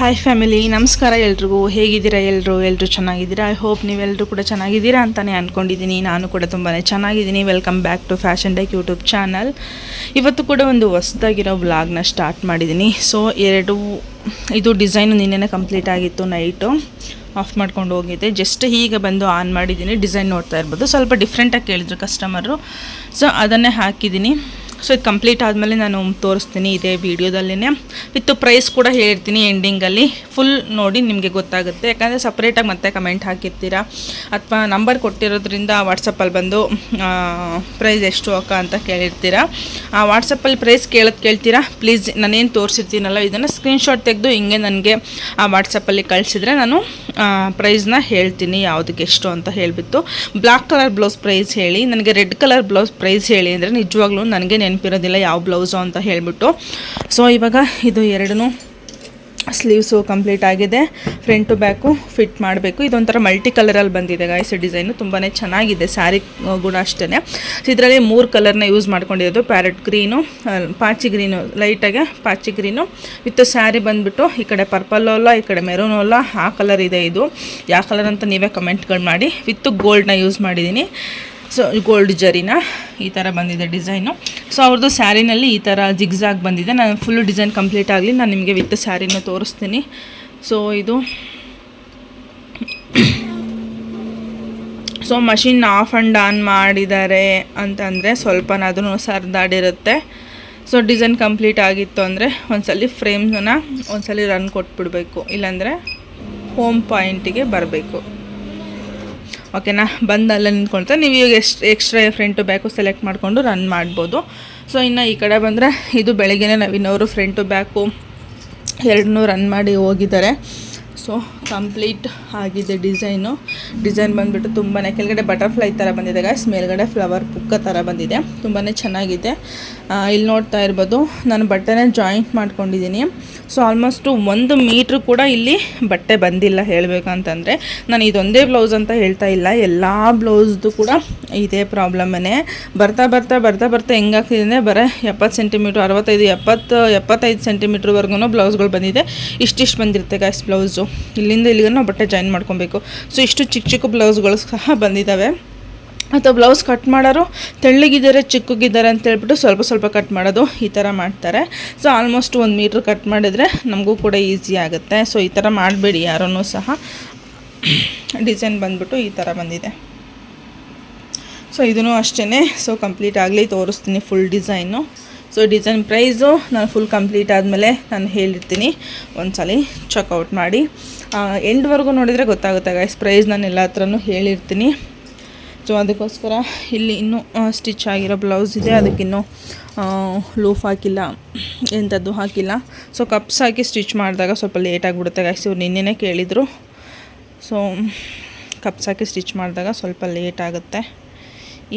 Hi family ನಮಸ್ಕಾರ ಎಲ್ರಿಗೂ. ಹೇಗಿದ್ದೀರಾ ಎಲ್ಲರೂ ಎಲ್ಲರೂ ಚೆನ್ನಾಗಿದ್ದೀರಾ? ಐ ಹೋಪ್ ನೀವೆಲ್ಲರೂ ಕೂಡ ಚೆನ್ನಾಗಿದ್ದೀರಾ ಅಂತಲೇ ಅಂದ್ಕೊಂಡಿದ್ದೀನಿ ನಾನು ಕೂಡ ತುಂಬಾ ಚೆನ್ನಾಗಿದ್ದೀನಿ. Welcome back to fashion tech YouTube channel ಇವತ್ತು ಕೂಡ ಒಂದು ಹೊಸ್ದಾಗಿರೋ ವ್ಲಾಗ್ನ ಸ್ಟಾರ್ಟ್ ಮಾಡಿದ್ದೀನಿ. ಸೊ ಎರಡು, ಇದು ಡಿಸೈನು ನಿನ್ನೆನೇ ಕಂಪ್ಲೀಟ್ ಆಗಿತ್ತು ನೈಟು ಆಫ್ ಮಾಡ್ಕೊಂಡು ಹೋಗಿದ್ದೆ. ಜಸ್ಟ್ ಹೀಗೆ ಬಂದು ಆನ್ ಮಾಡಿದ್ದೀನಿ. ಡಿಸೈನ್ ನೋಡ್ತಾ ಇರ್ಬೋದು. ಸ್ವಲ್ಪ ಡಿಫ್ರೆಂಟಾಗಿ ಕೇಳಿದ್ರು ಕಸ್ಟಮರು ಸೊ ಅದನ್ನೇ ಹಾಕಿದ್ದೀನಿ. ಸೊ ಇದು ಕಂಪ್ಲೀಟ್ ಆದಮೇಲೆ ನಾನು ತೋರಿಸ್ತೀನಿ ಇದೇ ವಿಡಿಯೋದಲ್ಲೇ ವಿತ್ತು ಪ್ರೈಸ್ ಕೂಡ ಹೇಳಿರ್ತೀನಿ ಎಂಡಿಂಗಲ್ಲಿ ಫುಲ್ ನೋಡಿ ನಿಮಗೆ ಗೊತ್ತಾಗುತ್ತೆ. ಯಾಕಂದರೆ ಸಪ್ರೇಟಾಗಿ ಮತ್ತೆ ಕಮೆಂಟ್ ಹಾಕಿರ್ತೀರಾ? ಅಥವಾ ನಂಬರ್ ಕೊಟ್ಟಿರೋದ್ರಿಂದ ವಾಟ್ಸಪ್ಪಲ್ಲಿ ಬಂದು ಪ್ರೈಸ್ ಎಷ್ಟು ಅಕ್ಕ ಅಂತ ಕೇಳಿರ್ತೀರಾ? ಆ ವಾಟ್ಸಪ್ಪಲ್ಲಿ ಪ್ರೈಸ್ ಕೇಳೋದು ಕೇಳ್ತೀರಾ? ಪ್ಲೀಸ್ ನಾನೇನು ತೋರಿಸಿರ್ತೀನಲ್ಲ, ಇದನ್ನು ಸ್ಕ್ರೀನ್ಶಾಟ್ ತೆಗೆದು ಹಿಂಗೆ ನನಗೆ ಆ ವಾಟ್ಸಪ್ಪಲ್ಲಿ ಕಳಿಸಿದ್ರೆ ನಾನು ಪ್ರೈಸ್ನ ಹೇಳ್ತೀನಿ ಯಾವುದಕ್ಕೆ ಎಷ್ಟು ಅಂತ ಹೇಳಿಬಿಟ್ಟು. ಬ್ಲ್ಯಾಕ್ ಕಲರ್ ಬ್ಲೌಸ್ ಪ್ರೈಸ್ ಹೇಳಿ. ನನಗೆ ರೆಡ್ ಕಲರ್ ಬ್ಲೌಸ್ ಪ್ರೈಸ್ ಹೇಳಿ ಅಂದರೆ ನಿಜವಾಗ್ಲೂ ನನಗೆ ನೆನಪಿರೋದಿಲ್ಲ ಯಾವ ಬ್ಲೌಸು ಅಂತ ಹೇಳಿಬಿಟ್ಟು. ಸೊ ಇವಾಗ ಇದು ಎರಡೂ ಸ್ಲೀವ್ಸು ಕಂಪ್ಲೀಟ್ ಆಗಿದೆ. ಫ್ರಂಟ್ ಟು ಬ್ಯಾಕು ಫಿಟ್ ಮಾಡಬೇಕು. ಇದೊಂಥರ ಮಲ್ಟಿ ಕಲರಲ್ಲಿ ಬಂದಿದೆ ಗಾಯ್ಸ್ ಡಿಸೈನು ತುಂಬಾ ಚೆನ್ನಾಗಿದೆ ಸ್ಯಾರಿ ಕೂಡ ಅಷ್ಟೇ ಇದರಲ್ಲಿ ಮೂರು ಕಲರ್ನ ಯೂಸ್ ಮಾಡ್ಕೊಂಡಿರೋದು ಪ್ಯಾರೆಟ್ ಗ್ರೀನು ಪಾಚಿ ಗ್ರೀನು ಲೈಟಾಗೆ ಪಾಚಿ ಗ್ರೀನು ವಿತ್ ಸ್ಯಾರಿ ಬಂದುಬಿಟ್ಟು ಈ ಕಡೆ ಪರ್ಪಲ್ ಅಲ್ಲ, ಈ ಕಡೆ ಮೆರೂನ್ ಅಲ್ಲ, ಆ ಕಲರ್ ಇದೆ ಇದು. ಯಾವ ಕಲರ್ ಅಂತ ನೀವೇ ಕಮೆಂಟ್ಗಳು ಮಾಡಿ. ವಿತ್ ಗೋಲ್ಡ್ನ ಯೂಸ್ ಮಾಡಿದ್ದೀನಿ ಸೊ ಗೋಲ್ಡ್ ಜರಿನ, ಈ ಥರ ಬಂದಿದೆ ಡಿಸೈನು. ಸೊ ಅವ್ರದ್ದು ಸ್ಯಾರಿನಲ್ಲಿ ಈ ಥರ ಜಿಗ್ಸಾಗ್ ಬಂದಿದೆ. ನಾನು ಫುಲ್ ಡಿಸೈನ್ ಕಂಪ್ಲೀಟ್ ಆಗಲಿ, ನಾನು ನಿಮಗೆ ವಿತ್ ಸ್ಯಾರಿನ ತೋರಿಸ್ತೀನಿ. ಸೊ ಇದು so machine off and on ಮಾಡಿದ್ದಾರೆ ಅಂತಂದರೆ ಸ್ವಲ್ಪನಾದ್ರೂ ಸರ್ದಾಡಿರುತ್ತೆ. ಸೊ ಡಿಸೈನ್ ಕಂಪ್ಲೀಟ್ ಆಗಿತ್ತು ಅಂದರೆ ಒಂದ್ಸಲಿ ಫ್ರೇಮ್ನ ಒಂದ್ಸಲಿ ರನ್ ಕೊಟ್ಬಿಡ್ಬೇಕು. ಇಲ್ಲಾಂದರೆ ಹೋಮ್ ಪಾಯಿಂಟಿಗೆ ಬರಬೇಕು. ಓಕೆನಾ? ಬಂದು ಅಲ್ಲೇ ನಿಂತ್ಕೊಳ್ತಾ ನೀವು ಈಗ ಎಷ್ಟು ಎಕ್ಸ್ಟ್ರಾ ಫ್ರಂಟು ಬ್ಯಾಕು ಸೆಲೆಕ್ಟ್ ಮಾಡಿಕೊಂಡು ರನ್ ಮಾಡ್ಬೋದು. ಸೊ ಇನ್ನು ಈ ಕಡೆ ಬಂದರೆ ಇದು ಬೆಳಗ್ಗೆನೇ ನವೀನವರು ಫ್ರಂಟು ಬ್ಯಾಕು ಎರಡನ್ನೂ ರನ್ ಮಾಡಿ ಹೋಗಿದ್ದಾರೆ. ಸೊ ಕಂಪ್ಲೀಟ್ ಆಗಿದೆ ಡಿಸೈನು. ಡಿಸೈನ್ ಬಂದುಬಿಟ್ಟು ತುಂಬಾ ಕೆಳಗಡೆ ಬಟರ್ಫ್ಲೈ ಥರ ಬಂದಿದೆ ಗಾಯ್ಸ್ ಮೇಲ್ಗಡೆ ಫ್ಲವರ್ ಪುಕ್ಕ ಥರ ಬಂದಿದೆ. ತುಂಬಾ ಚೆನ್ನಾಗಿದೆ. ಇಲ್ಲಿ ನೋಡ್ತಾ ಇರ್ಬೋದು, ನಾನು ಬಟ್ಟೆನೇ ಜಾಯಿಂಟ್ ಮಾಡ್ಕೊಂಡಿದ್ದೀನಿ. ಸೊ ಆಲ್ಮೋಸ್ಟು ಒಂದು ಮೀಟ್ರ್ ಕೂಡ ಇಲ್ಲಿ ಬಟ್ಟೆ ಬಂದಿಲ್ಲ ಹೇಳಬೇಕಂತಂದರೆ. ನಾನು ಇದೊಂದೇ ಬ್ಲೌಸ್ ಅಂತ ಹೇಳ್ತಾ ಇಲ್ಲ. ಎಲ್ಲ ಬ್ಲೌಸ್ದು ಕೂಡ ಇದೇ ಪ್ರಾಬ್ಲಮ್ಮೇ ಬರ್ತಾ ಬರ್ತಾ ಬರ್ತಾ ಬರ್ತಾ ಹೆಂಗಾಗ್ತಿದೆ ಬರೀ, ಎಪ್ಪತ್ತು ಸೆಂಟಿಮೀಟ್ರ್ ಅರವತ್ತೈದು, ಎಪ್ಪತ್ತು, ಎಪ್ಪತ್ತೈದು ಸೆಂಟಿಮೀಟ್ರ್ವರೆಗೂ ಬ್ಲೌಸ್ಗಳು ಬಂದಿದೆ. ಇಷ್ಟಿಷ್ಟು ಬಂದಿರುತ್ತೆ ಗಾಯ್ಸ್ ಬ್ಲೌಸು ಇಲ್ಲಿಂದ ಇಲ್ಲಿಗೆ ನಾವು ಬಟ್ಟೆ ಜಾಯಿನ್ ಮಾಡ್ಕೊಬೇಕು. ಸೊ ಇಷ್ಟು ಚಿಕ್ಕ ಚಿಕ್ಕ ಬ್ಲೌಸ್ಗಳು ಸಹ ಬಂದಿದ್ದಾವೆ ಅಥವಾ ಬ್ಲೌಸ್ ಕಟ್ ಮಾಡೋರು, ತೆಳ್ಳಗಿದ್ದಾರೆ, ಚಿಕ್ಕಗಿದ್ದಾರೆ ಅಂತ ಹೇಳ್ಬಿಟ್ಟು ಸ್ವಲ್ಪ ಸ್ವಲ್ಪ ಕಟ್ ಮಾಡೋದು ಈ ಥರ ಮಾಡ್ತಾರೆ. ಸೊ ಆಲ್ಮೋಸ್ಟ್ ಒಂದು ಮೀಟ್ರ್ ಕಟ್ ಮಾಡಿದರೆ ನಮಗೂ ಕೂಡ ಈಸಿ ಆಗುತ್ತೆ. ಸೊ ಈ ಥರ ಮಾಡಬೇಡಿ ಯಾರೂ ಸಹ. ಡಿಸೈನ್ ಬಂದ್ಬಿಟ್ಟು ಈ ಥರ ಬಂದಿದೆ. ಸೊ ಇದೂ ಅಷ್ಟೇ ಸೊ ಕಂಪ್ಲೀಟ್ ಆಗಲಿ ತೋರಿಸ್ತೀನಿ full design so design price ನಾನು ಫುಲ್ ಕಂಪ್ಲೀಟ್ ಆದಮೇಲೆ ನಾನು ಹೇಳಿರ್ತೀನಿ. ಒಂದು ಸಲ ಚೆಕ್ಔಟ್ ಮಾಡಿ. ಎಂಡ್ವರೆಗೂ ನೋಡಿದರೆ ಗೊತ್ತಾಗುತ್ತೆ ಗೈಸ್ ಪ್ರೈಸ್ ನಾನು ಎಲ್ಲ ಹತ್ರನೂ ಹೇಳಿರ್ತೀನಿ. ಸೊ ಅದಕ್ಕೋಸ್ಕರ ಇಲ್ಲಿ ಇನ್ನೂ ಸ್ಟಿಚ್ ಆಗಿರೋ ಬ್ಲೌಸ್ ಇದೆ. ಅದಕ್ಕಿನ್ನೂ ಲೂಫ್ ಹಾಕಿಲ್ಲ. ಎಂಥದ್ದು ಹಾಕಿಲ್ಲ. ಸೊ ಕಪ್ಸ್ ಹಾಕಿ ಸ್ಟಿಚ್ ಮಾಡಿದಾಗ ಸ್ವಲ್ಪ ಲೇಟ್ ಆಗಿಬಿಡುತ್ತೆ ಗೈಸ್ ಇವ್ರು ನಿನ್ನೆನೇ ಕೇಳಿದರು. ಸೊ ಕಪ್ಸ್ ಹಾಕಿ ಸ್ಟಿಚ್ ಮಾಡಿದಾಗ ಸ್ವಲ್ಪ ಲೇಟ್ ಆಗುತ್ತೆ.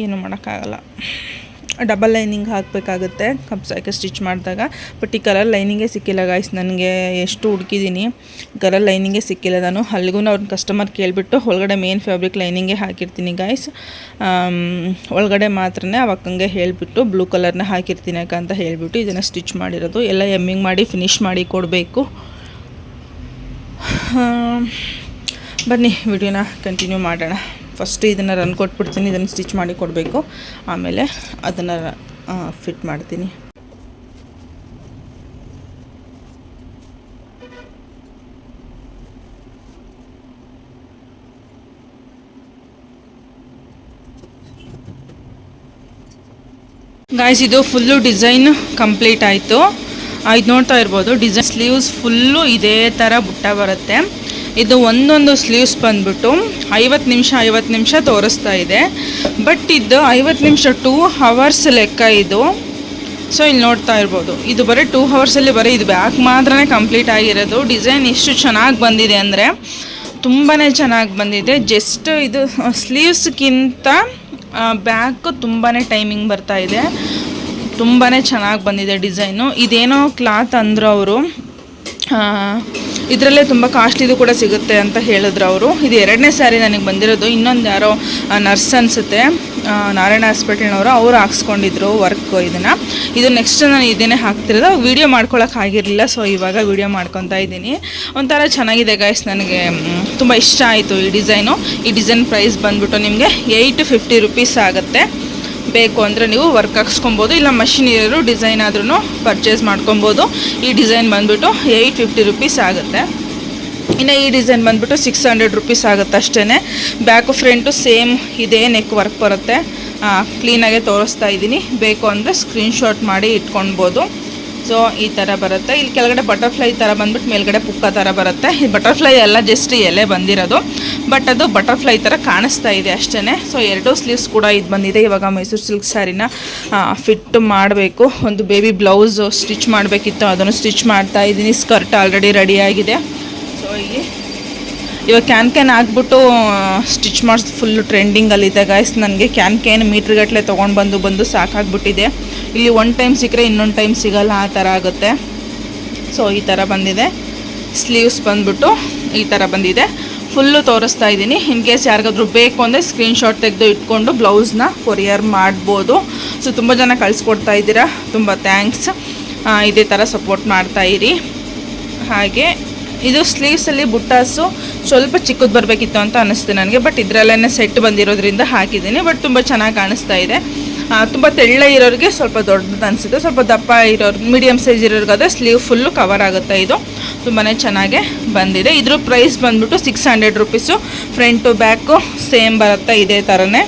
ಏನು ಮಾಡೋಕ್ಕಾಗಲ್ಲ. ಡಬಲ್ ಲೈನಿಂಗ್ ಹಾಕಬೇಕಾಗುತ್ತೆ. ಕಪ್ಸಾಕೆ ಸ್ಟಿಚ್ ಮಾಡಿದಾಗ. ಬಟ್ ಈ ಕಲರ್ ಲೈನಿಂಗೇ ಸಿಕ್ಕಿಲ್ಲ ಗಾಯ್ಸ್ ನನಗೆ ಎಷ್ಟು ಹುಡುಕಿದ್ದೀನಿ. ಕಲರ್ ಲೈನಿಂಗೇ ಸಿಕ್ಕಿಲ್ಲ. ನಾನು ಅಲ್ಲಿಗೂ ಅವ್ರನ್ನ ಕಸ್ಟಮರ್ ಕೇಳಿಬಿಟ್ಟು ಒಳಗಡೆ ಮೇನ್ ಫ್ಯಾಬ್ರಿಕ್ ಲೈನಿಂಗೇ ಹಾಕಿರ್ತೀನಿ ಗಾಯ್ಸ್ ಒಳಗಡೆ ಮಾತ್ರನೇ ಅವಕ್ಕಂಗೆ ಹೇಳಿಬಿಟ್ಟು ಬ್ಲೂ ಕಲರ್ನ ಹಾಕಿರ್ತೀನಿ ಅಕ್ಕ ಅಂತ ಹೇಳಿಬಿಟ್ಟು ಇದನ್ನು ಸ್ಟಿಚ್ ಮಾಡಿರೋದು. ಎಲ್ಲ ಎಮ್ಮಿಂಗ್ ಮಾಡಿ ಫಿನಿಶ್ ಮಾಡಿ ಕೊಡಬೇಕು. ಬನ್ನಿ, ವಿಡಿಯೋನ ಕಂಟಿನ್ಯೂ ಮಾಡೋಣ. ಫಸ್ಟ್ ಇದನ್ನು ರನ್ ಕೊಟ್ಬಿಡ್ತೀನಿ, ಇದನ್ನು ಸ್ಟಿಚ್ ಮಾಡಿ ಕೊಡಬೇಕು. ಆಮೇಲೆ ಅದನ್ನು ಫಿಟ್ ಮಾಡ್ತೀನಿ. ಗಾಯ್ಸ್ ಇದು ಫುಲ್ಲು ಡಿಸೈನ್ ಕಂಪ್ಲೀಟ್ ಆಯಿತು. ಇದು ನೋಡ್ತಾ ಇರ್ಬೋದು ಡಿಸೈನ್ ಸ್ಲೀವ್ಸ್ ಫುಲ್ಲು ಇದೇ ಥರ ಬುಟ್ಟ ಬರುತ್ತೆ. ಇದು ಒಂದೊಂದು ಸ್ಲೀವ್ಸ್ ಬಂದ್ಬಿಟ್ಟು ಐವತ್ತು ನಿಮಿಷ ಐವತ್ತು ನಿಮಿಷ ತೋರಿಸ್ತಾ ಇದೆ. ಬಟ್ ಇದು ಐವತ್ತು ನಿಮಿಷ ಟೂ ಹವರ್ಸ್ ಲೆಕ್ಕ ಇದು. ಸೊ ಇಲ್ಲಿ ನೋಡ್ತಾ ಇರ್ಬೋದು. ಇದು ಬರೀ ಟೂ ಹವರ್ಸಲ್ಲಿ ಬರೀ ಇದು ಬ್ಯಾಕ್ ಮಾತ್ರ ಕಂಪ್ಲೀಟ್ ಆಗಿರೋದು. ಡಿಸೈನ್ ಎಷ್ಟು ಚೆನ್ನಾಗಿ ಬಂದಿದೆ ಅಂದರೆ ತುಂಬಾ ಚೆನ್ನಾಗಿ ಬಂದಿದೆ. ಜಸ್ಟ್ ಇದು ಸ್ಲೀವ್ಸ್ಗಿಂತ ಬ್ಯಾಕ್ ತುಂಬಾ ಟೈಮಿಂಗ್ ಬರ್ತಾ ಇದೆ. ತುಂಬಾ ಚೆನ್ನಾಗಿ ಬಂದಿದೆ ಡಿಸೈನು ಇದೇನೋ ಕ್ಲಾತ್ ಅಂದರು ಅವರು ಇದರಲ್ಲೇ ತುಂಬ ಕಾಸ್ಟ್ಲಿದು ಕೂಡ ಸಿಗುತ್ತೆ ಅಂತ ಹೇಳಿದ್ರು ಅವರು. ಇದು ಎರಡನೇ ಸ್ಯಾರಿ ನನಗೆ ಬಂದಿರೋದು. ಇನ್ನೊಂದು ಯಾರೋ ನರ್ಸ್ ಅನಿಸುತ್ತೆ. ನಾರಾಯಣ ಹಾಸ್ಪಿಟಲ್ನವರು ಅವರು ಹಾಕ್ಸ್ಕೊಂಡಿದ್ರು ವರ್ಕ್ ಇದನ್ನು. ಇದು ನೆಕ್ಸ್ಟ್ ನಾನು ಇದನ್ನೇ ಹಾಕ್ತಿರೋದು. ವೀಡಿಯೋ ಆಗಿರಲಿಲ್ಲ ಸೊ ಇವಾಗ ವೀಡಿಯೋ ಮಾಡ್ಕೊತಾ ಇದ್ದೀನಿ. ಒಂಥರ ಚೆನ್ನಾಗಿದೆ ಗೈಸ್ ನನಗೆ ತುಂಬ ಇಷ್ಟ ಆಯಿತು ಈ ಡಿಸೈನು ಈ ಡಿಸೈನ್ ಪ್ರೈಸ್ ಬಂದ್ಬಿಟ್ಟು ನಿಮಗೆ ಏಯ್ಟ್ ಫಿಫ್ಟಿ ರುಪೀಸ್ ಆಗುತ್ತೆ. ಬೇಕು ಅಂದರೆ ನೀವು ವರ್ಕ್ ಹಾಕ್ಸ್ಕೊಬೋದು, ಇಲ್ಲ ಮಷಿನ್ ಇರೋರು ಡಿಸೈನ್ ಆದ್ರೂ ಪರ್ಚೇಸ್ ಮಾಡ್ಕೊಬೋದು. ಈ ಡಿಸೈನ್ ಬಂದುಬಿಟ್ಟು ಏಯ್ಟ್ ಫಿಫ್ಟಿ ರುಪೀಸ್ ಆಗುತ್ತೆ. ಇನ್ನು ಈ ಡಿಸೈನ್ ಬಂದುಬಿಟ್ಟು ಸಿಕ್ಸ್ ಹಂಡ್ರೆಡ್ ರುಪೀಸ್ ಆಗುತ್ತೆ ಅಷ್ಟೇ ಬ್ಯಾಕು ಫ್ರಂಟು ಸೇಮ್ ಇದೇ ನೆಕ್ ವರ್ಕ್ ಬರುತ್ತೆ. ಕ್ಲೀನಾಗೆ ತೋರಿಸ್ತಾ ಇದ್ದೀನಿ. ಬೇಕು ಅಂದರೆ ಸ್ಕ್ರೀನ್ಶಾಟ್ ಮಾಡಿ ಇಟ್ಕೊಳ್ಬೋದು. ಸೊ ಈ ಥರ ಬರುತ್ತೆ. ಇಲ್ಲಿ ಕೆಳಗಡೆ ಬಟರ್ಫ್ಲೈ ಥರ ಬಂದ್ಬಿಟ್ಟು ಮೇಲ್ಗಡೆ ಪುಕ್ಕ ಥರ ಬರುತ್ತೆ. ಈ ಬಟರ್ಫ್ಲೈ ಎಲ್ಲ ಜಸ್ಟ್ ಎಲೆ ಬಂದಿರೋದು. ಬಟ್ ಅದು ಬಟರ್ಫ್ಲೈ ಥರ ಕಾಣಿಸ್ತಾ ಇದೆ ಅಷ್ಟೇ ಸೊ ಎರಡೂ ಸ್ಲೀವ್ಸ್ ಕೂಡ ಇದು ಬಂದಿದೆ. ಇವಾಗ ಮೈಸೂರು ಸಿಲ್ಕ್ ಸ್ಯಾರಿನ ಫಿಟ್ ಮಾಡಬೇಕು. ಒಂದು ಬೇಬಿ ಬ್ಲೌಸು ಸ್ಟಿಚ್ ಮಾಡಬೇಕಿತ್ತು. ಅದನ್ನು ಸ್ಟಿಚ್ ಮಾಡ್ತಾ ಇದ್ದೀನಿ. ಸ್ಕರ್ಟ್ ಆಲ್ರೆಡಿ ರೆಡಿಯಾಗಿದೆ ಇವಾಗ ಕ್ಯಾನ್ ಕ್ಯಾನ್ ಹಾಕ್ಬಿಟ್ಟು ಸ್ಟಿಚ್ ಮಾಡಿಸ್ ಫುಲ್ಲು ಟ್ರೆಂಡಿಂಗಲ್ಲಿದೆ ಗಾಯ್ಸ್ ನನಗೆ ಕ್ಯಾನ್ ಕ್ಯಾನ್ ಮೀಟ್ರ್ಗಟ್ಟಲೆ ತೊಗೊಂಡು ಬಂದು ಬಂದು ಸಾಕಾಗ್ಬಿಟ್ಟಿದೆ. ಇಲ್ಲಿ ಒನ್ ಟೈಮ್ ಸಿಕ್ಕರೆ ಇನ್ನೊಂದು ಟೈಮ್ ಸಿಗಲ್ಲ, ಆ ಥರ ಆಗುತ್ತೆ. ಸೊ ಈ ಥರ ಬಂದಿದೆ. ಸ್ಲೀವ್ಸ್ ಬಂದ್ಬಿಟ್ಟು ಈ ಥರ ಬಂದಿದೆ. ಫುಲ್ಲು ತೋರಿಸ್ತಾ ಇದ್ದೀನಿ. ಇನ್ ಕೇಸ್ ಯಾರಿಗಾದ್ರೂ ಬೇಕು ಅಂದರೆ ಸ್ಕ್ರೀನ್ಶಾಟ್ ತೆಗೆದು ಇಟ್ಕೊಂಡು ಬ್ಲೌಸ್ನ ಕೊರಿಯರ್ ಮಾಡ್ಬೋದು. ಸೊ ತುಂಬ ಜನ ಕಳಿಸ್ಕೊಡ್ತಾ ಇದ್ದೀರಾ. ತುಂಬ ಥ್ಯಾಂಕ್ಸ್ ಇದೇ ಥರ ಸಪೋರ್ಟ್ ಮಾಡ್ತಾಯಿರಿ ಹಾಗೆ ಇದು ಸ್ಲೀವ್ಸಲ್ಲಿ ಬುಟ್ಟಾಸು ಸ್ವಲ್ಪ ಚಿಕ್ಕದು ಬರಬೇಕಿತ್ತು ಅಂತ ಅನ್ನಿಸ್ತು ನನಗೆ ಬಟ್ ಇದರಲ್ಲೇ ಸೆಟ್ ಬಂದಿರೋದ್ರಿಂದ ಹಾಕಿದ್ದೀನಿ ಬಟ್ ತುಂಬ ಚೆನ್ನಾಗಿ ಕಾಣಿಸ್ತಾ ಇದೆ. ತುಂಬ ತೆಳ್ಳ ಇರೋರಿಗೆ ಸ್ವಲ್ಪ ದೊಡ್ಡದು ಅನಿಸುತ್ತೆ. ಸ್ವಲ್ಪ ದಪ್ಪ ಇರೋರು ಮೀಡಿಯಮ್ ಸೈಜ್ ಇರೋರಿಗಾದ್ರೆ ಸ್ಲೀವ್ ಫುಲ್ಲು ಕವರ್ ಆಗುತ್ತೆ ಇದು. ತುಂಬಾ ಚೆನ್ನಾಗೆ ಬಂದಿದೆ. ಇದ್ರ ಪ್ರೈಸ್ ಬಂದ್ಬಿಟ್ಟು six hundred rupees front back same ಬರುತ್ತೆ ಇದೇ ಥರನೇ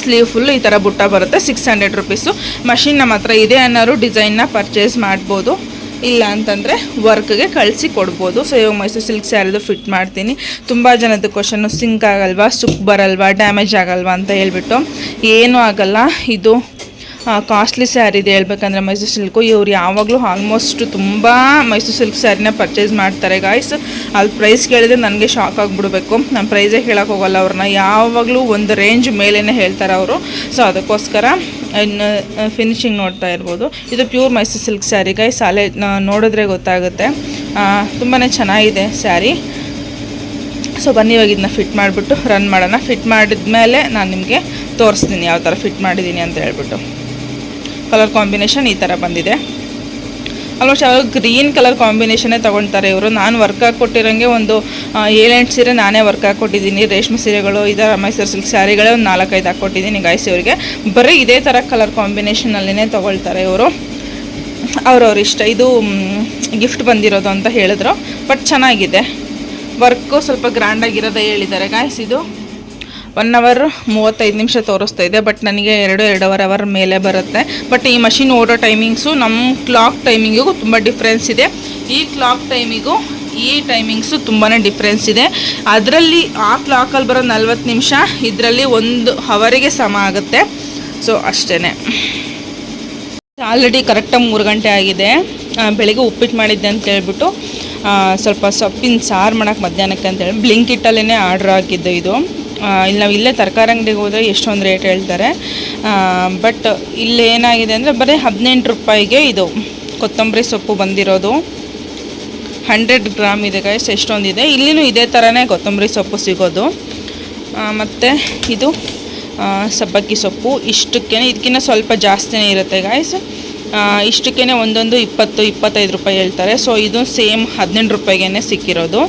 ಸ್ಲೀವ್ ಫುಲ್ಲು ಈ ಥರ ಬುಟ್ಟ ಬರುತ್ತೆ ಸಿಕ್ಸ್ ಹಂಡ್ರೆಡ್ ರುಪೀಸು ಮಷಿನ್ ನಮ್ಮ ಹತ್ರ ಇದೆ ಅನ್ನೋರು ಡಿಸೈನ್ನ ಪರ್ಚೇಸ್ ಮಾಡ್ಬೋದು. ಇಲ್ಲ ಅಂತಂದರೆ ವರ್ಕ್ಗೆ ಕಳಿಸಿ ಕೊಡ್ಬೋದು. ಸೊ ಇವಾಗ ಮೈಸೂರು ಸಿಲ್ಕ್ ಸ್ಯಾರಿದು ಫಿಟ್ ಮಾಡ್ತೀನಿ. ತುಂಬ ಜನದ ಕ್ವಶನ್ನು ಸಿಂಕ್ ಆಗಲ್ವಾ ಸುಕ್ ಬರಲ್ವಾ ಡ್ಯಾಮೇಜ್ ಆಗಲ್ವಾ ಅಂತ ಹೇಳ್ಬಿಟ್ಟು. ಏನೂ ಆಗಲ್ಲ. ಇದು ಕಾಸ್ಟ್ಲಿ ಸ್ಯಾರಿ ಇದೆ ಹೇಳ್ಬೇಕಂದ್ರೆ ಮೈಸೂರು ಸಿಲ್ಕು ಇವ್ರು ಯಾವಾಗಲೂ ಆಲ್ಮೋಸ್ಟ್ ತುಂಬ ಮೈಸೂರು ಸಿಲ್ಕ್ ಸ್ಯಾರಿನ ಪರ್ಚೇಸ್ ಮಾಡ್ತಾರೆ ಗಾಯ್ಸ್ ಅಲ್ಲಿ ಪ್ರೈಸ್ ಕೇಳಿದ್ರೆ ನನಗೆ ಶಾಕ್ ಆಗಿಬಿಡಬೇಕು. ನಾನು ಪ್ರೈಸೇ ಹೇಳೋಕ್ಕೋಗಲ್ಲ ಅವ್ರನ್ನ. ಯಾವಾಗಲೂ ಒಂದು ರೇಂಜ್ ಮೇಲೇ ಹೇಳ್ತಾರೆ ಅವರು. ಸೊ ಅದಕ್ಕೋಸ್ಕರ ಇನ್ನು ಫಿನಿಶಿಂಗ್ ನೋಡ್ತಾ ಇರ್ಬೋದು. ಇದು pure Mysore silk sari guys ಸಾಲೆ ನೋಡಿದ್ರೆ ಗೊತ್ತಾಗುತ್ತೆ. ತುಂಬಾ ಚೆನ್ನಾಗಿದೆ ಸ್ಯಾರಿ ಸೊ ಬನ್ನಿ, ಇವಾಗ ಇದನ್ನ ಫಿಟ್ ಮಾಡಿಬಿಟ್ಟು ರನ್ ಮಾಡೋಣ. ಫಿಟ್ ಮಾಡಿದ್ಮೇಲೆ ನಾನು ನಿಮಗೆ ತೋರಿಸ್ತೀನಿ ಯಾವ ಥರ ಫಿಟ್ ಮಾಡಿದ್ದೀನಿ ಅಂತ ಹೇಳ್ಬಿಟ್ಟು. ಕಲರ್ ಕಾಂಬಿನೇಷನ್ ಈ ಥರ ಬಂದಿದೆ. ಆಲ್ಮೋಸ್ಟ್ ಯಾವಾಗ ಗ್ರೀನ್ ಕಲರ್ ಕಾಂಬಿನೇಷನ್ನೇ ತೊಗೊಳ್ತಾರೆ ಇವರು. ನಾನು ವರ್ಕ್ ಹಾಕ್ಕೊಟ್ಟಿರೋಂಗೆ ಒಂದು ಏಳೆಂಟು ಸೀರೆ ನಾನೇ ವರ್ಕ್ ಹಾಕ್ಕೊಟ್ಟಿದ್ದೀನಿ. ರೇಷ್ಮೆ ಸೀರೆಗಳು ಇದರ ಮೈಸೂರು ಸಿಲ್ಕ್ ಸ್ಯಾರಿಗಳೇ ಒಂದು ನಾಲ್ಕೈದು ಹಾಕ್ಕೊಟ್ಟಿದ್ದೀನಿ ಗಾಯ್ಸಿ ಅವರಿಗೆ ಬರೀ ಇದೇ ಥರ ಕಲರ್ ಕಾಂಬಿನೇಷನಲ್ಲೇ ತೊಗೊಳ್ತಾರೆ ಇವರು. ಅವ್ರವ್ರ ಇಷ್ಟ. ಇದು ಗಿಫ್ಟ್ ಬಂದಿರೋದು ಅಂತ ಹೇಳಿದ್ರು, ಬಟ್ ಚೆನ್ನಾಗಿದೆ. ವರ್ಕು ಸ್ವಲ್ಪ ಗ್ರ್ಯಾಂಡಾಗಿರೋದೇ ಹೇಳಿದ್ದಾರೆ ಗಾಯ್ಸ್ ಇದು. ಒನ್ ಅವರ್ ಮೂವತ್ತೈದು ನಿಮಿಷ ತೋರಿಸ್ತಾ ಇದೆ ಬಟ್ ನನಗೆ ಎರಡು, ಎರಡೂವರೆ ಅವರ್ ಮೇಲೆ ಬರುತ್ತೆ. ಬಟ್ ಈ ಮಷಿನ್ ಓಡೋ ಟೈಮಿಂಗ್ಸು ನಮ್ಮ ಕ್ಲಾಕ್ ಟೈಮಿಂಗಿಗೂ ತುಂಬ ಡಿಫ್ರೆನ್ಸ್ ಇದೆ. ಈ ಕ್ಲಾಕ್ ಟೈಮಿಗೂ ಈ ಟೈಮಿಂಗ್ಸು ತುಂಬಾ ಡಿಫ್ರೆನ್ಸ್ ಇದೆ. ಅದರಲ್ಲಿ ಆ ಕ್ಲಾಕಲ್ಲಿ ಬರೋ ನಲ್ವತ್ತು ನಿಮಿಷ, ಇದರಲ್ಲಿ ಒಂದು ಅವರಿಗೆ ಸಮ ಆಗುತ್ತೆ. ಸೊ ಅಷ್ಟೇ ಆಲ್ರೆಡಿ ಕರೆಕ್ಟಾಗಿ ಮೂರು ಗಂಟೆ ಆಗಿದೆ. ಬೆಳಿಗ್ಗೆ ಉಪ್ಪಿಟ್ಟು ಮಾಡಿದ್ದೆ ಅಂತ ಹೇಳ್ಬಿಟ್ಟು ಸ್ವಲ್ಪ ಸೊಪ್ಪಿನ ಸಾರು ಮಾಡೋಕ್ಕೆ ಮಧ್ಯಾಹ್ನಕ್ಕೆ ಅಂತೇಳಿ ಬ್ಲಿಂಕಿಟ್ಟಲ್ಲೇ ಆರ್ಡ್ರ್ ಹಾಕಿದ್ದು ಇದು. ಇಲ್ಲಿ ನಾವು ಇಲ್ಲೇ ತರಕಾರಿ ಅಂಗಡಿಗೆ ಹೋದರೆ ಎಷ್ಟೊಂದು ರೇಟ್ ಹೇಳ್ತಾರೆ. ಬಟ್ ಇಲ್ಲಿ ಏನಾಗಿದೆ ಅಂದರೆ ಬರೀ ಹದಿನೆಂಟು ರೂಪಾಯಿಗೆ ಇದು ಕೊತ್ತಂಬರಿ ಸೊಪ್ಪು ಬಂದಿರೋದು. ಹಂಡ್ರೆಡ್ ಗ್ರಾಮ್ ಇದೆ ಗೈಸ್ ಎಷ್ಟೊಂದಿದೆ. ಇಲ್ಲಿನೂ ಇದೇ ಥರನೇ ಕೊತ್ತಂಬರಿ ಸೊಪ್ಪು ಸಿಗೋದು. ಮತ್ತು ಇದು ಸಬ್ಬಕ್ಕಿ ಸೊಪ್ಪು. ಇಷ್ಟಕ್ಕೇ ಇದಕ್ಕಿಂತ ಸ್ವಲ್ಪ ಜಾಸ್ತಿನೇ ಇರುತ್ತೆ ಗಾಯ್ಸ್ ಇಷ್ಟಕ್ಕೇ ಒಂದೊಂದು ಇಪ್ಪತ್ತು, ಇಪ್ಪತ್ತೈದು ರೂಪಾಯಿ ಹೇಳ್ತಾರೆ. ಸೊ ಇದು ಸೇಮ್ ಹದಿನೆಂಟು ರೂಪಾಯಿಗೆ ಸಿಕ್ಕಿರೋದು.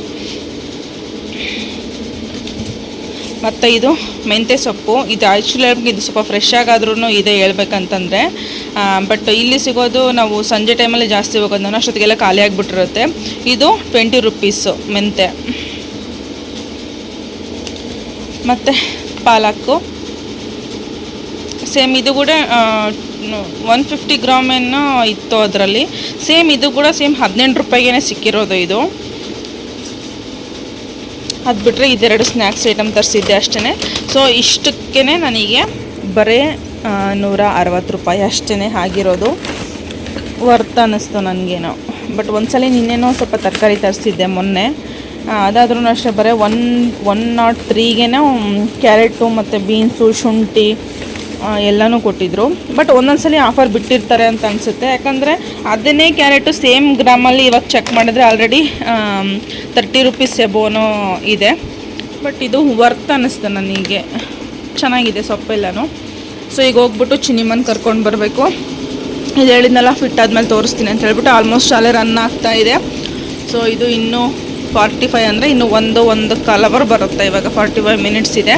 ಮತ್ತು ಇದು ಮೆಂತ್ಯ ಸೊಪ್ಪು, ಇದು ಆ್ಯಕ್ಚುಲಿ ಇದು ಸ್ವಲ್ಪ ಫ್ರೆಶ್ ಆಗಾದ್ರೂ ಇದೆ ಹೇಳ್ಬೇಕಂತಂದರೆ. ಬಟ್ ಇಲ್ಲಿ ಸಿಗೋದು ನಾವು ಸಂಜೆ ಟೈಮಲ್ಲಿ ಜಾಸ್ತಿ ಹೋಗೋದು ನಾನು ಅಷ್ಟೊತ್ತಿಗೆಲ್ಲ ಖಾಲಿ ಆಗಿಬಿಟ್ಟಿರುತ್ತೆ. ಇದು ಟ್ವೆಂಟಿ ರುಪೀಸು ಮೆಂತ್ಯ. ಮತ್ತು ಪಾಲಕ್ಕು. ಸೇಮ್ ಇದು ಕೂಡ ಒನ್ ಫಿಫ್ಟಿ ಗ್ರಾಮ್ ಏನೋ ಇತ್ತು ಅದರಲ್ಲಿ. ಸೇಮ್ ಇದು ಕೂಡ ಸೇಮ್ ಹದಿನೆಂಟು ರೂಪಾಯಿಗೆ ಸಿಕ್ಕಿರೋದು ಇದು. ಅದು ಬಿಟ್ಟರೆ ಇದೆರಡು ಸ್ನ್ಯಾಕ್ಸ್ ಐಟಮ್ ತರಿಸಿದ್ದೆ ಅಷ್ಟೇ ಸೊ ಇಷ್ಟಕ್ಕೇ ನನಗೆ ಬರೇ ನೂರ ಅರವತ್ತು ರೂಪಾಯಿ ಅಷ್ಟೇ ಆಗಿರೋದು. ವರ್ತ್ ಅನ್ನಿಸ್ತು ನನಗೇನೋ. ಬಟ್ ಒಂದ್ಸಲ ನಿನ್ನೇನೋ ಸ್ವಲ್ಪ ತರಕಾರಿ ತರಿಸಿದ್ದೆ ಮೊನ್ನೆ. ಅದಾದ್ರೂ ಅಷ್ಟೇ ಬರೀ ಒನ್ ಒನ್ ನಾಟ್ ತ್ರೀಗೇನೋ ಕ್ಯಾರೆಟು ಮತ್ತು ಬೀನ್ಸು ಶುಂಠಿ ಎಲ್ಲನೂ ಕೊಟ್ಟಿದ್ರು. ಬಟ್ ಒಂದೊಂದ್ಸಲಿ ಆಫರ್ ಬಿಟ್ಟಿರ್ತಾರೆ ಅಂತ ಅನಿಸುತ್ತೆ. ಯಾಕಂದರೆ ಅದನ್ನೇ ಕ್ಯಾರೆಟು ಸೇಮ್ ಗ್ರಾಮಲ್ಲಿ ಇವಾಗ ಚೆಕ್ ಮಾಡಿದ್ರೆ ಆಲ್ರೆಡಿ ತರ್ಟಿ ರುಪೀಸ್ ಎಬೋನೋ ಇದೆ. ಬಟ್ ಇದು ವರ್ತ್ ಅನ್ನಿಸ್ತು ನನಗೆ. ಚೆನ್ನಾಗಿದೆ ಸೊಪ್ಪೆಲ್ಲನೂ ಸೊ ಈಗ ಹೋಗ್ಬಿಟ್ಟು ಚಿನಿಮನ್ ಕರ್ಕೊಂಡು ಬರಬೇಕು. ಇದು ಹೇಳಿದ್ನೆಲ್ಲ ಫಿಟ್ ಆದಮೇಲೆ ತೋರಿಸ್ತೀನಿ ಅಂತ ಹೇಳ್ಬಿಟ್ಟು ಆಲ್ಮೋಸ್ಟ್ ಅಲ್ಲೇ ರನ್ ಆಗ್ತಾ ಇದೆ. ಸೊ ಇದು ಇನ್ನೂ ಫಾರ್ಟಿ ಫೈವ್ ಅಂದರೆ ಇನ್ನು ಒಂದು ಒಂದು ಕಾಲವರ್ ಬರುತ್ತೆ ಇವಾಗ ಫಾರ್ಟಿ ಫೈವ್ ಮಿನಿಟ್ಸ್ ಇದೆ.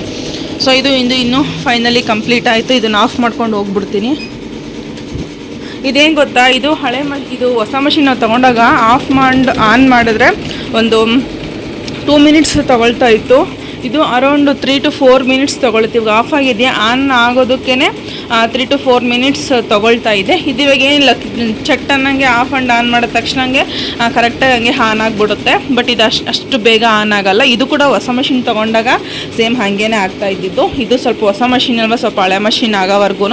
ಸೊ ಇದು ಇಂದು ಇನ್ನೂ ಫೈನಲಿ ಕಂಪ್ಲೀಟ್ ಆಯಿತು. ಇದನ್ನು ಆಫ್ ಮಾಡ್ಕೊಂಡು ಹೋಗ್ಬಿಡ್ತೀನಿ. ಇದೇನು ಗೊತ್ತಾ? ಇದು ಹಳೆ ಮ ಇದು ಹೊಸ ಮಷಿನ್ ನಾವು ತೊಗೊಂಡಾಗ ಆಫ್ ಮಾಡಿ ಆನ್ ಮಾಡಿದ್ರೆ ಒಂದು ಟೂ ಮಿನಿಟ್ಸ್ ತೊಗೊಳ್ತಾ ಇತ್ತು. ಇದು around three to four minutes ತೊಗೊಳುತ್ತೆ ಇವಾಗ ಆಫ್ ಆಗಿದೆಯಾ? ಆನ್ ಆಗೋದಕ್ಕೇ ತ್ರೀ ಟು ಫೋರ್ ಮಿನಿಟ್ಸ್ ತೊಗೊಳ್ತಾ ಇದೆ. ಇದು ಇವಾಗ ಚಟ್ ಅನ್ನಂಗೆ ಆಫ್ ಆ್ಯಂಡ್ ಆನ್ ಮಾಡಿದ ತಕ್ಷಣಂಗೆ ಕರೆಕ್ಟಾಗಿ ಹಂಗೆ ಆನ್ ಆಗಿಬಿಡುತ್ತೆ. ಬಟ್ ಇದು ಅಷ್ಟು ಅಷ್ಟು ಬೇಗ ಆನ್ ಆಗಲ್ಲ. ಇದು ಕೂಡ ಹೊಸ ಮಷಿನ್ ತೊಗೊಂಡಾಗ ಸೇಮ್ ಹಾಗೇನೆ ಆಗ್ತಾ ಇದ್ದಿದ್ದು. ಇದು ಸ್ವಲ್ಪ ಹೊಸ ಮಷಿನ್ ಅಲ್ವಾ, ಸ್ವಲ್ಪ ಹಳೆ ಮಷಿನ್ ಆಗೋವರೆಗೂ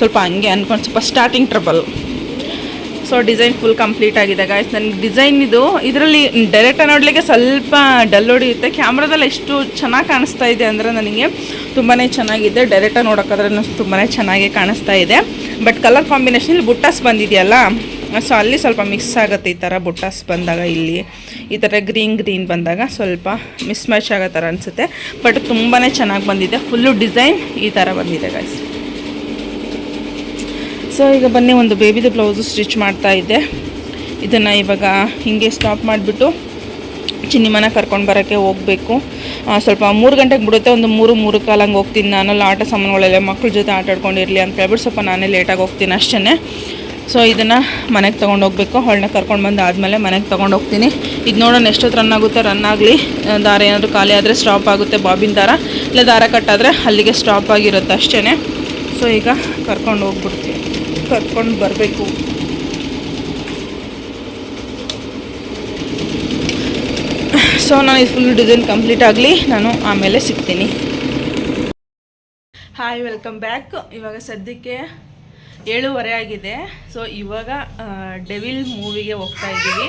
ಸ್ವಲ್ಪ ಹಂಗೆ ಅನ್ಕೊಂಡು, ಸ್ವಲ್ಪ starting trouble so design full complete ಆಗಿದೆ ಗಾಯ್ಸ್ ನನಗೆ ಡಿಸೈನ್ ಇದು, ಇದರಲ್ಲಿ ಡೈರೆಕ್ಟ್ ನೋಡಲಿಕ್ಕೆ ಸ್ವಲ್ಪ ಡಲ್ ಹೊಡಿಯುತ್ತೆ. ಕ್ಯಾಮ್ರಾದಲ್ಲಿ ಎಷ್ಟು ಚೆನ್ನಾಗಿ ಕಾಣಿಸ್ತಾ ಇದೆ ಅಂದರೆ ನನಗೆ ತುಂಬಾ ಚೆನ್ನಾಗಿದೆ. ಡೈರೆಕ್ಟಾಗಿ ನೋಡೋಕ್ಕಾದ್ರೆ ತುಂಬಾ ಚೆನ್ನಾಗಿ ಕಾಣಿಸ್ತಾ ಇದೆ. ಬಟ್ ಕಲರ್ ಕಾಂಬಿನೇಷನ್ ಬುಟ್ಟಾಸ್ ಬಂದಿದೆಯಲ್ಲ ಸೊ ಅಲ್ಲಿ ಸ್ವಲ್ಪ ಮಿಕ್ಸ್ ಆಗುತ್ತೆ ಈ ಥರ ಬುಟ್ಟಾಸ್ ಬಂದಾಗ ಇಲ್ಲಿ. ಈ ಥರ ಗ್ರೀನ್ ಗ್ರೀನ್ ಬಂದಾಗ ಸ್ವಲ್ಪ ಮಿಸ್ ಮ್ಯಾಚ್ ಆಗೋ ಥರ ಅನಿಸುತ್ತೆ. ಬಟ್ ತುಂಬಾ ಚೆನ್ನಾಗಿ ಬಂದಿದೆ. ಫುಲ್ಲು ಡಿಸೈನ್ ಈ ಥರ ಬಂದಿದೆ ಗಾಯ್ಸ್ ಸೊ ಈಗ ಬನ್ನಿ, ಒಂದು ಬೇಬಿದು ಬ್ಲೌಸು ಸ್ಟಿಚ್ ಮಾಡ್ತಾ ಇದ್ದೆ. ಇದನ್ನು ಇವಾಗ ಹೀಗೆ ಸ್ಟಾಪ್ ಮಾಡಿಬಿಟ್ಟು ಚಿನ್ನಿಮನ ಕರ್ಕೊಂಡು ಬರೋಕ್ಕೆ ಹೋಗಬೇಕು. ಸ್ವಲ್ಪ ಮೂರು ಗಂಟೆಗೆ ಬಿಡುತ್ತೆ, ಒಂದು ಮೂರು ಮೂರು ಕಾಲಂಗೆ ಹೋಗ್ತೀನಿ. ನಾನು ಆಟ ಸಾಮಾನುಗಳೆಲ್ಲ ಮಕ್ಕಳ ಜೊತೆ ಆಟ ಆಡ್ಕೊಂಡಿರಲಿ ಅಂತ ಹೇಳ್ಬಿಟ್ಟು ಸ್ವಲ್ಪ ನಾನೇ ಲೇಟಾಗಿ ಹೋಗ್ತೀನಿ ಅಷ್ಟೇ ಸೊ ಇದನ್ನು ಮನೆಗೆ ತೊಗೊಂಡು ಹೋಗಬೇಕು. ಹೊಳನ್ನ ಕರ್ಕೊಂಡು ಬಂದು ಆದಮೇಲೆ ಮನೆಗೆ ತೊಗೊಂಡು ಹೋಗ್ತೀನಿ. ಇದು ನೋಡೋಣ ಎಷ್ಟೊತ್ತು ರನ್ ಆಗುತ್ತೆ ರನ್ ಆಗಲಿ. ದಾರ ಏನಾದರೂ ಖಾಲಿ ಆದರೆ ಸ್ಟಾಪ್ ಆಗುತ್ತೆ, ಬಾಬಿನ ದಾರ. ಇಲ್ಲ, ದಾರ ಕಟ್ಟಾದರೆ ಅಲ್ಲಿಗೆ ಸ್ಟಾಪ್ ಆಗಿರುತ್ತೆ ಅಷ್ಟೇ ಸೊ ಈಗ ಕರ್ಕೊಂಡು ಹೋಗ್ಬಿಡ್ತೀನಿ. ಕರ್ಕೊಂಡು ಬರಬೇಕು. ಸೊ ನಾನು ಈ ಫುಲ್ ಡಿಸೈನ್ ಕಂಪ್ಲೀಟ್ ಆಗಲಿ, ನಾನು ಆಮೇಲೆ ಸಿಗ್ತೀನಿ. ಹಾಯ್ ವೆಲ್ಕಮ್ ಬ್ಯಾಕ್ ಇವಾಗ ಸದ್ಯಕ್ಕೆ ಏಳುವರೆ ಆಗಿದೆ. ಸೊ ಇವಾಗ ಡೆವಿಲ್ ಮೂವಿಗೆ ಹೋಗ್ತಾ ಇದ್ದೀವಿ.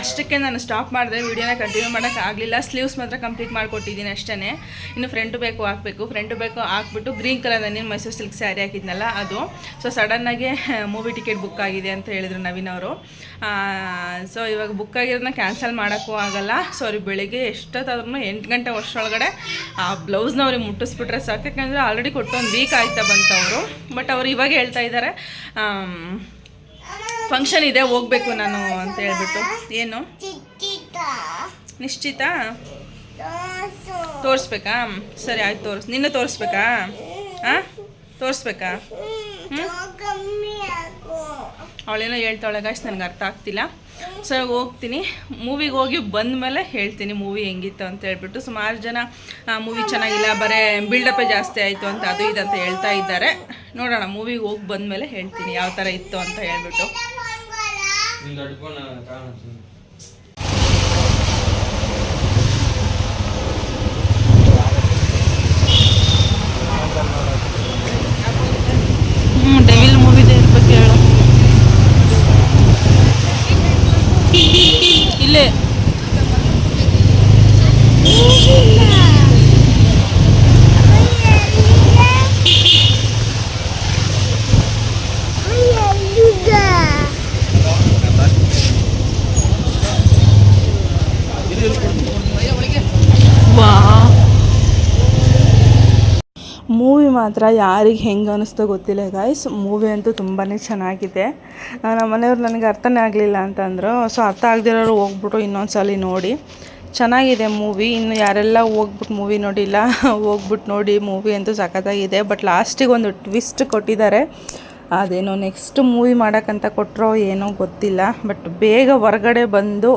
ಅಷ್ಟಕ್ಕೆ ನಾನು ಸ್ಟಾಪ್ ಮಾಡಿದೆ ವೀಡಿಯೋನ ಕಂಟಿನ್ಯೂ ಮಾಡೋಕೆ ಆಗಲಿಲ್ಲ. ಸ್ಲೀವ್ಸ್ ಮಾತ್ರ ಕಂಪ್ಲೀಟ್ ಮಾಡಿಕೊಟ್ಟಿದ್ದೀನಿ ಅಷ್ಟೇ ಇನ್ನು ಫ್ರೆಂಟು ಬೇಕು ಹಾಕಬೇಕು ಫ್ರೆಂಟು ಬೇಕು ಹಾಕ್ಬಿಟ್ಟು ಗ್ರೀನ್ ಕಲರ್ ನನ್ನ ಮೈಸೂರು ಸಿಲ್ಕ್ ಸ್ಯಾರಿ ಹಾಕಿದ್ನಲ್ಲ ಅದು. ಸೊ ಸಡನ್ನಾಗಿ ಮೂವಿ ಟಿಕೆಟ್ ಬುಕ್ ಆಗಿದೆ ಅಂತ ಹೇಳಿದರು ನವೀನ್ ಅವರು. ಸೊ ಇವಾಗ ಬುಕ್ ಆಗಿರೋದನ್ನ ಕ್ಯಾನ್ಸಲ್ ಮಾಡೋಕ್ಕೂ ಆಗಲ್ಲ. ಸೊ ಅವ್ರಿಗೆ ಬೆಳಿಗ್ಗೆ ಎಷ್ಟೊತ್ತಾದ್ರೂ ಎಂಟು ಗಂಟೆ ವರ್ಷದೊಳಗಡೆ ಆ ಬ್ಲೌಸ್ನ ಅವ್ರಿಗೆ ಮುಟ್ಟಿಸ್ಬಿಟ್ರೆ ಸಾಕು. ಯಾಕಂದರೆ ಆಲ್ರೆಡಿ ಕೊಟ್ಟು ಒಂದು ವೀಕ್ ಆಯ್ತಾ ಬಂತವರು ಬಟ್ ಅವ್ರು ಇವಾಗ ಹೇಳ್ತಾ ಇದ್ದಾರೆ ಫಂಕ್ಷನ್ ಇದೆ ಹೋಗ್ಬೇಕು ನಾನು ಅಂತ ಹೇಳ್ಬಿಟ್ಟು. ಏನು? ನಿಶ್ಚಿತ. ತೋರಿಸ್ಬೇಕಾ? ಸರಿ ಆಯ್ತು ತೋರಿಸ್. ನಿನ್ನ ತೋರಿಸ್ಬೇಕಾ? ಹಾಂ ತೋರಿಸ್ಬೇಕಾ? ಹ್ಞೂ ಅವಳೇನೋ ಹೇಳ್ತಾವಳೆ ಗಾಯ್ಸ್ ನನಗೆ ಅರ್ಥ ಆಗ್ತಿಲ್ಲ. ಸೊ ಹೋಗ್ತೀನಿ. ಮೂವಿಗೆ ಹೋಗಿ ಬಂದ ಮೇಲೆ ಹೇಳ್ತೀನಿ ಮೂವಿ ಹೆಂಗಿತ್ತು ಅಂತ ಹೇಳ್ಬಿಟ್ಟು. ಸುಮಾರು ಜನ ಮೂವಿ ಚೆನ್ನಾಗಿಲ್ಲ ಬರೀ ಬಿಲ್ಡಪ್ಪೇ ಜಾಸ್ತಿ ಆಯಿತು ಅಂತ ಅದು ಇದೆ ಅಂತ ಹೇಳ್ತಾ ಇದ್ದಾರೆ. ನೋಡೋಣ ಮೂವಿಗೆ ಹೋಗಿ ಬಂದ ಮೇಲೆ ಹೇಳ್ತೀನಿ ಯಾವ ಥರ ಇತ್ತು ಅಂತ ಹೇಳ್ಬಿಟ್ಟು. నేను తట్టుకున్నా కారణం ಮೂವಿ ಮಾತ್ರ ಯಾರಿಗೆ ಹೆಂಗೆ ಅನ್ನಿಸ್ತೋ ಗೊತ್ತಿಲ್ಲ ಗಾಯ್ಸ್ ಮೂವಿ ಅಂತೂ ತುಂಬಾ ಚೆನ್ನಾಗಿದೆ. ನಮ್ಮ ಮನೆಯವ್ರು ನನಗೆ ಅರ್ಥನೇ ಆಗಲಿಲ್ಲ ಅಂತಂದರು. ಸೊ ಅರ್ಥ ಆಗದಿರೋರು ಹೋಗ್ಬಿಟ್ಟು ಇನ್ನೊಂದು ಸಲ ನೋಡಿ. ಚೆನ್ನಾಗಿದೆ ಮೂವಿ. ಇನ್ನು ಯಾರೆಲ್ಲ ಹೋಗ್ಬಿಟ್ಟು ಮೂವಿ ನೋಡಿಲ್ಲ ಹೋಗ್ಬಿಟ್ಟು ನೋಡಿ ಮೂವಿ ಅಂತೂ ಸಖತ್ತಾಗಿದೆ. ಬಟ್ ಲಾಸ್ಟಿಗೆ ಒಂದು ಟ್ವಿಸ್ಟ್ ಕೊಟ್ಟಿದ್ದಾರೆ. ಅದೇನೋ ನೆಕ್ಸ್ಟ್ ಮೂವಿ ಮಾಡೋಕ್ಕಂತ ಕೊಟ್ಟರೋ ಏನೋ ಗೊತ್ತಿಲ್ಲ. ಬಟ್ ಬೇಗ ಹೊರಗಡೆ ಬಂದು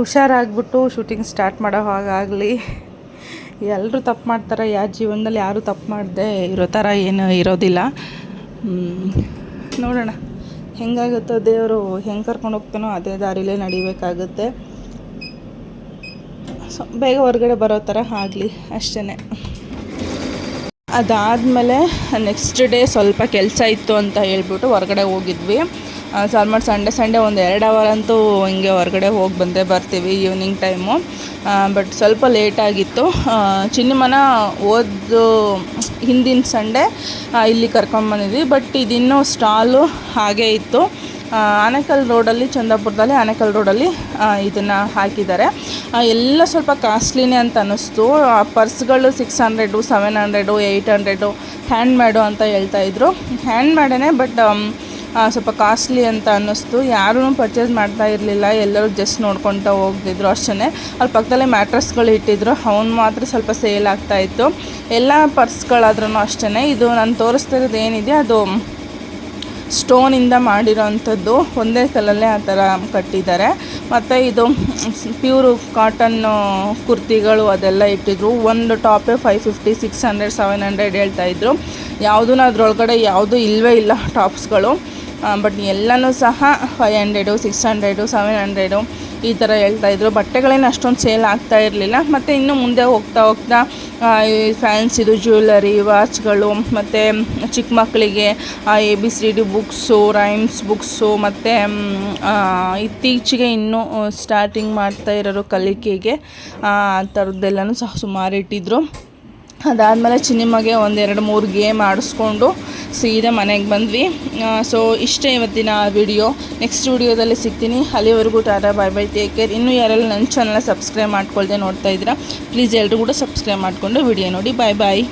ಹುಷಾರಾಗ್ಬಿಟ್ಟು ಶೂಟಿಂಗ್ ಸ್ಟಾರ್ಟ್ ಮಾಡೋ ಹಾಗಾಗಲಿ. ಎಲ್ಲರೂ ತಪ್ಪು ಮಾಡ್ತಾರೆ ಯಾವ ಜೀವನದಲ್ಲಿ ಯಾರೂ ತಪ್ಪು ಮಾಡದೆ ಇರೋ ಥರ ಏನು ಇರೋದಿಲ್ಲ. ನೋಡೋಣ. ಹೆಂಗಾಗುತ್ತೋ ದೇವರು ಹೆಂಗೆ ಕರ್ಕೊಂಡು ಹೋಗ್ತಾನೋ ಅದೇ ದಾರಿಲೇ ನಡಿಬೇಕಾಗುತ್ತೆ. ಸೊ, ಬೇಗ ಹೊರಗಡೆ ಬರೋ ಥರ ಆಗಲಿ ಅಷ್ಟೇ ಅದಾದಮೇಲೆ ನೆಕ್ಸ್ಟ್ ಡೇ ಸ್ವಲ್ಪ ಕೆಲಸ ಇತ್ತು ಅಂತ ಹೇಳ್ಬಿಟ್ಟು ಹೊರಗಡೆ ಹೋಗಿದ್ವಿ. ಸೊ ಆಲ್ಮೋಸ್ಟ್ ಸಂಡೇ ಸಂಡೇ ಒಂದು ಎರಡು ಅವರ್ ಅಂತೂ ಹಿಂಗೆ ಹೊರಗಡೆ ಹೋಗಿ ಬಂದೇ ಬರ್ತೀವಿ ಈವ್ನಿಂಗ್ ಟೈಮು ಬಟ್ ಸ್ವಲ್ಪ ಲೇಟ್ ಆಗಿತ್ತು. ಚಿನ್ನಮನ ಓದು ಹಿಂದಿನ ಸಂಡೇ ಇಲ್ಲಿ ಕರ್ಕೊಂಬಂದಿದ್ವಿ ಬಟ್ ಇದಿನ್ನೂ ಸ್ಟಾಲು ಹಾಗೇ ಇತ್ತು. ಆನೇಕಲ್ ರೋಡಲ್ಲಿ ಚಂದಾಪುರದಲ್ಲಿ ಆನೇಕಲ್ ರೋಡಲ್ಲಿ ಇದನ್ನು ಹಾಕಿದ್ದಾರೆ. ಎಲ್ಲ ಸ್ವಲ್ಪ ಕಾಸ್ಟ್ಲಿನೇ ಅಂತ ಅನ್ನಿಸ್ತು. ಆ ಪರ್ಸ್ಗಳು six hundred seven hundred eight hundred hand made ಅಂತ ಹೇಳ್ತಾ ಇದ್ರು. ಹ್ಯಾಂಡ್ ಮೇಡೇ ಬಟ್ ಸ್ವಲ್ಪ ಕಾಸ್ಟ್ಲಿ ಅಂತ ಅನ್ನಿಸ್ತು. ಯಾರೂ ಪರ್ಚೇಸ್ ಮಾಡ್ತಾ ಇರಲಿಲ್ಲ. ಎಲ್ಲರೂ ಜಸ್ಟ್ ನೋಡ್ಕೊತಾ ಹೋಗ್ತಿದ್ರು ಅಷ್ಟೇ ಅಲ್ಲಿ ಪಕ್ಕದಲ್ಲೇ ಮ್ಯಾಟ್ರಸ್ಗಳು ಇಟ್ಟಿದ್ರು. ಅವ್ನು ಮಾತ್ರ ಸ್ವಲ್ಪ ಸೇಲ್ ಆಗ್ತಾಯಿತ್ತು ಎಲ್ಲ ಪರ್ಸ್ಗಳಾದ್ರೂ ಅಷ್ಟೇ ಇದು ನಾನು ತೋರಿಸ್ತಿರೋದು ಏನಿದೆ, ಅದು ಸ್ಟೋನಿಂದ ಮಾಡಿರೋವಂಥದ್ದು ಒಂದೇ ಕಲ್ಲಲ್ಲೇ ಆ ಥರ ಕಟ್ಟಿದ್ದಾರೆ. ಮತ್ತು ಇದು ಪ್ಯೂರು ಕಾಟನ್ ಕುರ್ತಿಗಳು ಅದೆಲ್ಲ ಇಟ್ಟಿದ್ರು. ಒಂದು ಟಾಪೇ five fifty six hundred seven hundred ಹೇಳ್ತಾಯಿದ್ರು ಯಾವುದೂ ಅದರೊಳಗಡೆ ಯಾವುದೂ ಇಲ್ಲವೇ ಇಲ್ಲ ಟಾಪ್ಸ್ಗಳು ಬಟ್ ಎಲ್ಲನೂ ಸಹ five hundred six hundred seven hundred ಈ ಥರ ಹೇಳ್ತಾಯಿದ್ರು ಬಟ್ಟೆಗಳೇನು ಅಷ್ಟೊಂದು ಸೇಲ್ ಆಗ್ತಾ ಇರಲಿಲ್ಲ. ಮತ್ತು ಇನ್ನು ಮುಂದೆ ಹೋಗ್ತಾ ಹೋಗ್ತಾ ಈ ಫ್ಯಾನ್ಸಿದು ಜ್ಯುವೆಲರಿ ವಾಚ್ಗಳು ಮತ್ತು ಚಿಕ್ಕ ಮಕ್ಕಳಿಗೆ A B C D books rhymes books ಮತ್ತು ಇತ್ತೀಚೆಗೆ ಇನ್ನೂ ಸ್ಟಾರ್ಟಿಂಗ್ ಮಾಡ್ತಾ ಇರೋರು ಕಲಿಕೆಗೆ, ಆ ಥರದ್ದೆಲ್ಲನೂ ಸಹ ಸುಮಾರು ಇಟ್ಟಿದ್ರು. ಅದಾದಮೇಲೆ ಚಿನ್ನಿಮಗೆ ಒಂದೆರಡು ಮೂರು ಗೇಮ್ ಆಡಿಸ್ಕೊಂಡು ಸೀದಾ ಮನೆಗೆ ಬಂದ್ವಿ. ಸೊ ಇಷ್ಟೇ ಇವತ್ತಿನ ವಿಡಿಯೋ ನೆಕ್ಸ್ಟ್ ವಿಡಿಯೋದಲ್ಲಿ ಸಿಗ್ತೀನಿ. ಅಲ್ಲಿವರೆಗೂ tata bye bye take care ಇನ್ನೂ ಯಾರೆಲ್ಲ ನನ್ನ ಚಾನಲ್ನ ಸಬ್ಸ್ಕ್ರೈಬ್ ಮಾಡ್ಕೊಳ್ದೆ ನೋಡ್ತಾ ಇದ್ದೀರಾ ಪ್ಲೀಸ್ ಎಲ್ಲರೂ ಕೂಡ ಸಬ್ಸ್ಕ್ರೈಬ್ ಮಾಡಿಕೊಂಡು ವಿಡಿಯೋ ನೋಡಿ. ಬಾಯ್ ಬಾಯ್